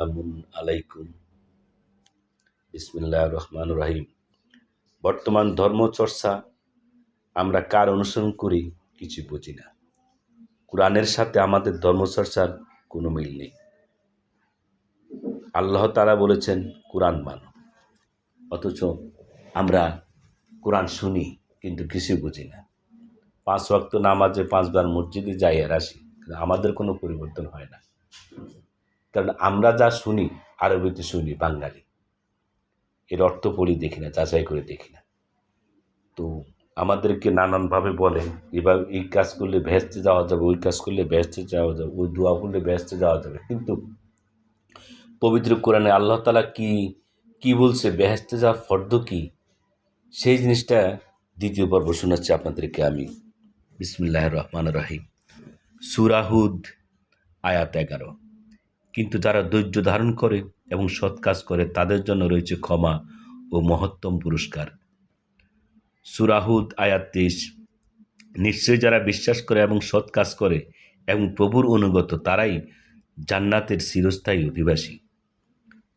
আলাইকুম। বিসমিল্লাহ রহমান রহিম। বর্তমান ধর্মচর্চা, আমরা কার অনুসরণ করি কিছু বুঝি না। কোরআনের সাথে আমাদের ধর্মচর্চার কোনো মিল নেই। আল্লাহ তারা বলেছেন, কোরআন মানো। অথচ আমরা কোরআন শুনি, কিন্তু কিছু বুঝি না। পাঁচ ওয়াক্ত নামাজে পাঁচবার মসজিদে যাই আর আসি আমাদের কোনো পরিবর্তন হয় না। কারণ আমরা যা শুনি, আরবিতে শুনি, বাঙালি। এর অর্থ পড়ি দেখি না, যাচাই করে দেখি না। তো আমাদেরকে নানানভাবে বলেন, এবার এই কাজ করলে ভেস্তে যাওয়া যাবে, ওই কাজ করলে ভেস্তে যাওয়া যাবে, ওই দোয়া করলে ভেস্তে যাওয়া যাবে। কিন্তু পবিত্র কোরআনে আল্লাহ তালা কি কি বলছে বেহেস্তে যাওয়ার ফর্দ কি? সেই জিনিসটা দ্বিতীয় পর্ব শোনাচ্ছি আপনাদেরকে আমি। বিসমুল্লাহ রহমান রাহিম। সুরাহুদ আয়াত এগারো। কিন্তু যারা ধৈর্য ধারণ করে এবং সৎ কাজ করে, তাদের জন্য রয়েছে ক্ষমা ও মহত্তম পুরস্কার। সুরাহুদ আয়াত তেইশ। নিশ্চয়ই যারা বিশ্বাস করে এবং সৎ কাজ করে এবং প্রভুর অনুগত, তারাই জান্নাতের চিরস্থায়ী অধিবাসী।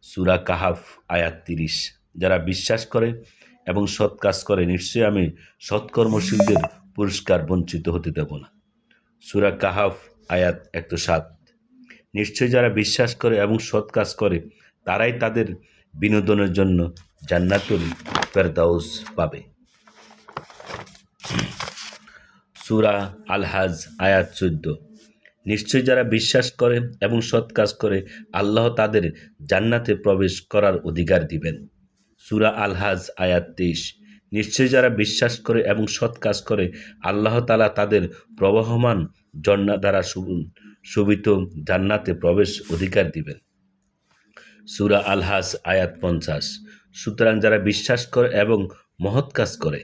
সুরা কাহাফ, আয়াত তিরিশ। যারা বিশ্বাস করে এবং সৎ কাজ করে, নিশ্চয়ই আমি সৎকর্মশীলদের পুরস্কার বঞ্চিত হতে দেব না। সুরা কাহাফ, আয়াত একশো সাত। নিশ্চয়ই যারা বিশ্বাস করে এবং সৎ কাজ করে, তারাই তাদের বিনোদনের জন্য জান্নাতুল ফেরদাউস পাবে। সুরা আলহাজ, আয়াত চোদ্দ। নিশ্চয়ই যারা বিশ্বাস করে এবং সৎ কাজ করে, আল্লাহ তাদের জান্নাতে প্রবেশ করার অধিকার দিবেন। সুরা আলহাজ, আয়াত তেইশ। নিশ্চয়ই যারা বিশ্বাস করে এবং সৎ কাজ করে, আল্লাহ তালা তাদের প্রবহমান জন্না দ্বারা শোভিত জান্নাতে প্রবেশ অধিকার দিবেন। সুরা আলহাস, আয়াত পঞ্চাশ। সুতরাং যারা বিশ্বাস করে এবং মহৎ কাজ করে,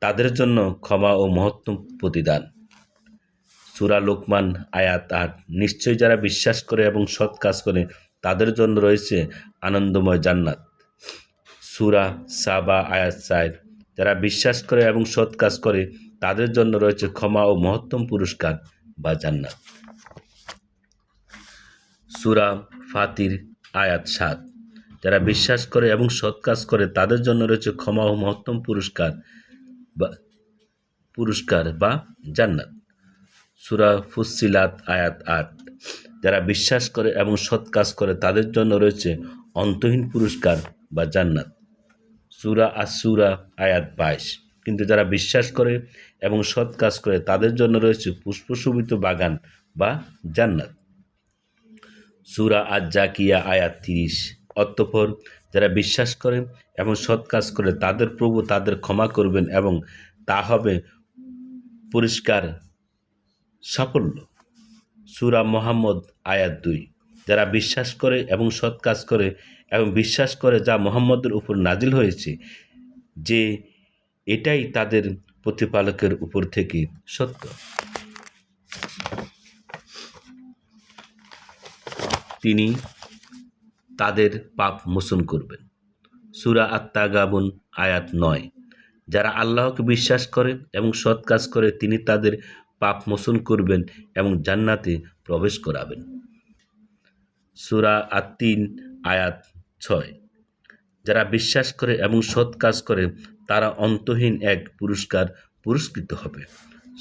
তাদের জন্য ক্ষমা ও মহত্তম প্রতিদান। সুরা লোকমান, আয়াত আট। নিশ্চয়ই যারা বিশ্বাস করে এবং সৎ কাজ করে, তাদের জন্য রয়েছে আনন্দময় জান্নাত। সুরা সাবা, আয়াত সাহেব যারা বিশ্বাস করে এবং সৎ কাজ করে, তাদের জন্য রয়েছে ক্ষমা ও মহত্তম পুরস্কার বা জান্নাত। সুরা ফাতির আয়াত সাত। যারা বিশ্বাস করে এবং সৎ কাজ করে, তাদের জন্য রয়েছে ক্ষমা ও মহত্তম পুরস্কার বা পুরস্কার বা জান্নাত। সুরা ফুসিলাত আয়াত আট। যারা বিশ্বাস করে এবং সৎ কাজ করে, তাদের জন্য রয়েছে অন্তহীন পুরস্কার বা জান্নাত। সুরা আসুরা আয়াত বাইশ। কিন্তু যারা বিশ্বাস করে এবং সৎ কাজ করে, তাদের জন্য রয়েছে পুষ্পশোভিত বাগান বা জান্নাত। সুরা আজ জাকিয়া আয়াত তিরিশ। অতঃপর যারা বিশ্বাস করে এবং সৎ কাজ করে, তাদের প্রভু তাদের ক্ষমা করবেন এবং তা হবে পরিষ্কার সাফল্য। সুরা মোহাম্মদ, আয়াত দুই। যারা বিশ্বাস করে এবং সৎ কাজ করে এবং বিশ্বাস করে যা মোহাম্মদের উপর নাজিল হয়েছে, যে এটাই তাদের প্রতিপালকের উপর থেকে সত্য। তিনি তাদের পাপ মোচন করবেন। সুরা আত্মাগাবন আয়াত নয়। যারা আল্লাহকে বিশ্বাস করে এবং সৎ কাজ করে, তিনি তাদের পাপ মোচন করবেন এবং জান্নাতে প্রবেশ করাবেন। সুরা আত্মিন আয়াত ছয়। যারা বিশ্বাস করে এবং সৎ কাজ করে, তারা অন্তহীন এক পুরস্কার পুরস্কৃত হবে।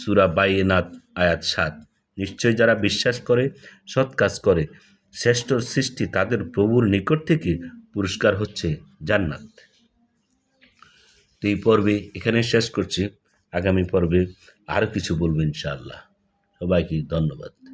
সুরা বাইনাত, আয়াত সাত। নিশ্চয় যারা বিশ্বাস করে, সৎ কাজ করে শ্রেষ্ঠ সৃষ্টি তাদের প্রভুর নিকট থেকে পুরস্কার হচ্ছে জান্নাত। তো এই পর্বে এখানে শেষ করছি। আগামী পর্বে আরও কিছু বলব ইনশাআল্লাহ। সবাইকে ধন্যবাদ।